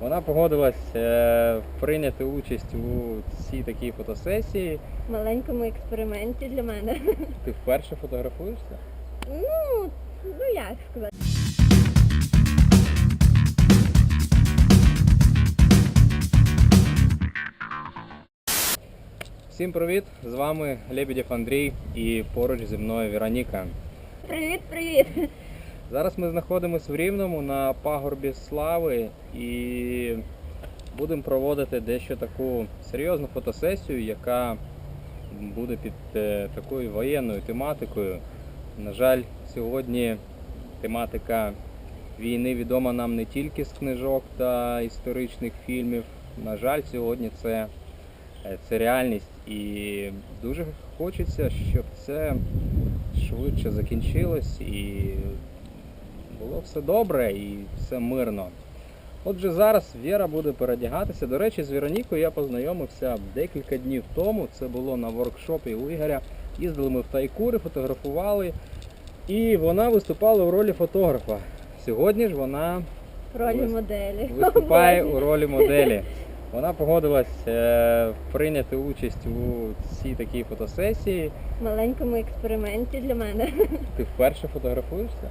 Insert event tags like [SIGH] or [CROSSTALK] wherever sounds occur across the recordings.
Вона погодилась е, прийняти участь у цій такій фотосесії. маленькому експерименті для мене. [LAUGHS] Ти вперше фотографуєшся? Ну, ну як сказати. Всім привіт! З вами Лебедєв Андрій і поруч зі мною Вероніка. Привіт, привіт! Зараз ми знаходимося в Рівному на пагорбі Слави і будемо проводити дещо таку серйозну фотосесію, яка буде під е, такою воєнною тематикою. На жаль, сьогодні тематика війни відома нам не тільки з книжок та історичних фільмів. На жаль, сьогодні це, е, це реальність. І дуже хочеться, щоб це швидше закінчилось і було все добре і все мирно. Отже, зараз Віра буде передягатися. До речі, з Веронікою я познайомився декілька днів тому. Це було на воркшопі у Ігоря. Їздили ми в Тайкури, фотографували, і вона виступала у ролі фотографа. Сьогодні ж вона Ролі моделі. виступає у ролі моделі. [LAUGHS] Вона погодилась е, прийняти участь у цій такій фотосесії. Маленькому експерименті для мене. Ти вперше фотографуєшся?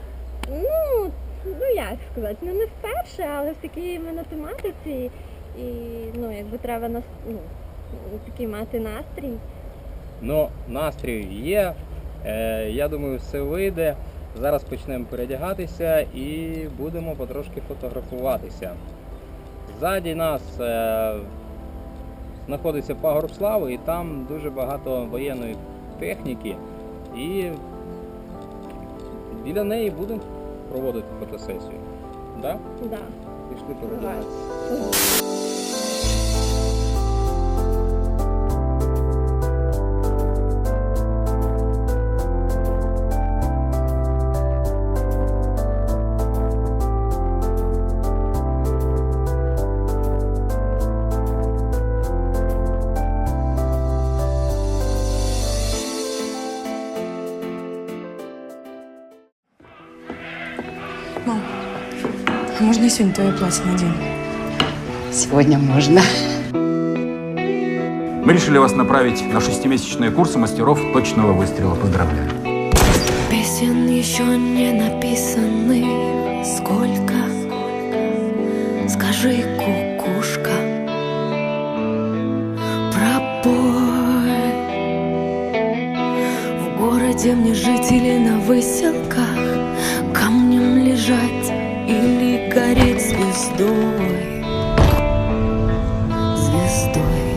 Ну, ну як сказати, ну не вперше, але в такій іменно тематиці. І ну, якби треба нас, ну, такий мати настрій. Ну, настрій є. Е, я думаю, все вийде. Зараз почнемо передягатися і будемо потрошки фотографуватися. Ззаді нас е, знаходиться пагорб слави і там дуже багато воєнної техніки. І біля неї будемо проводити фотосесію. Да? Да. Пішли Давай. Можно я сегодня твое платье надену? Сегодня можно. Мы решили вас направить на шестимесячные курсы мастеров точного выстрела. Поздравляю. Песен еще не написаны Сколько? Скажи, кукушка Пропой В городе мне жить или на выселках Камнем лежать гореть звездой Звездой.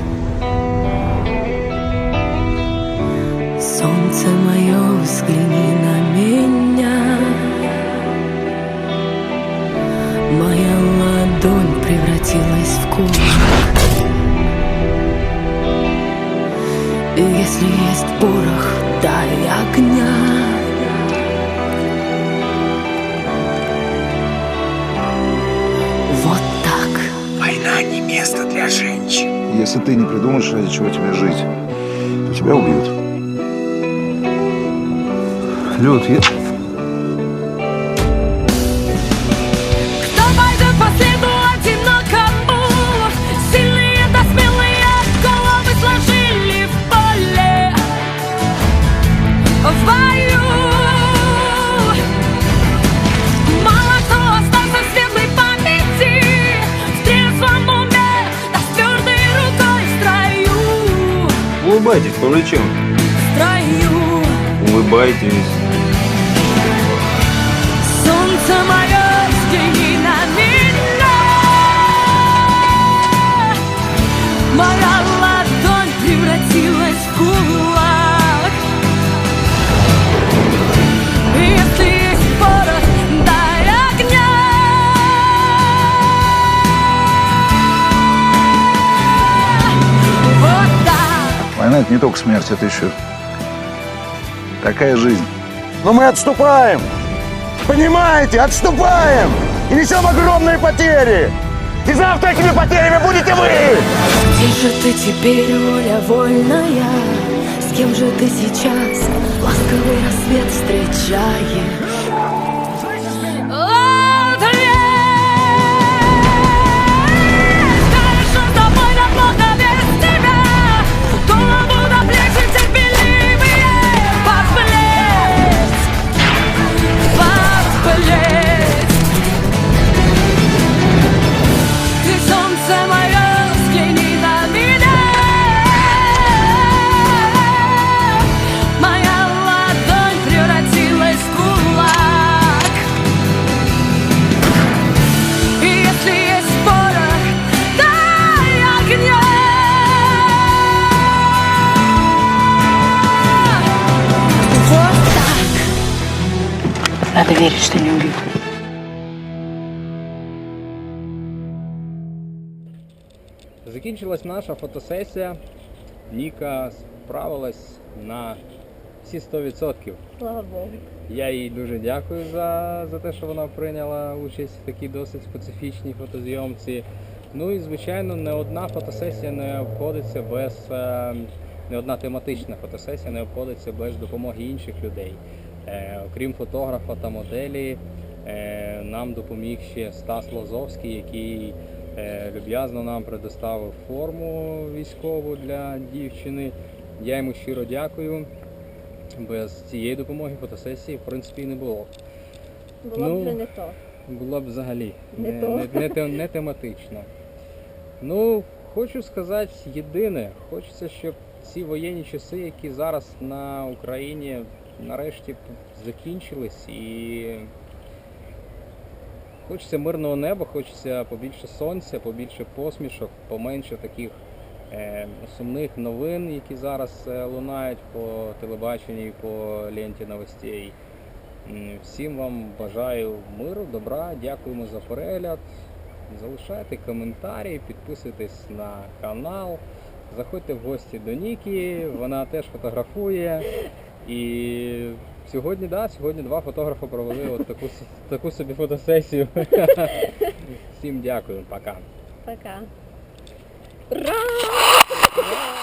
Солнце мое, взгляни на меня. Моя ладонь превратилась в кулак И если есть порох, дай огня Если ты не придумаешь, ради чего тебе жить, то тебя убьют. Люд, я... Улыбайтесь, повлечем. Строю Улыбайтесь. Солнце мое, Война это не только смерть, это еще такая жизнь. Но мы отступаем! Понимаете, отступаем! И несем огромные потери! И завтра этими потерями будете вы! Где же ты теперь, воля вольная? С кем же ты сейчас ласковый рассвет встречаешь? сердце мое, взгляни на меня Моя ладонь превратилась в кулак. И если есть порох, дай огня. Вот так. Надо верить, что не убьют. Закінчилась наша фотосесія. Ніка справилась на всі 100%. Слава Богу. Я їй дуже дякую за, за те, що вона прийняла участь в такій досить специфічній фотозйомці. Ну і звичайно, не одна фотосесія не обходиться без е, не одна тематична фотосесія не обходиться без допомоги інших людей. Е, окрім фотографа та моделі, е, нам допоміг ще Стас Лозовський, який люб'язно нам предоставив форму військову для дівчини. Я йому щиро дякую. Без цієї допомоги фотосесії в принципі не було. Було Ну, б вже не то. Було б взагалі Не не, то. не, не, не тематично. Ну, хочу сказати єдине, хочеться, щоб ці воєнні часи, які зараз на Україні нарешті закінчились і хочеться мирного неба, хочеться побільше сонця, побільше посмішок, поменше таких е, сумних новин, які зараз е, лунають по телебаченню і по ленті новостей. Всім вам бажаю миру, добра, дякуємо за перегляд. Залишайте коментарі, підписуйтесь на канал, заходьте в гості до Нікі, вона теж фотографує. І сьогодні, да, сьогодні два фотографи провели от таку, таку собі фотосесію. [LAUGHS] Всім дякую, пока. Пока. Ура!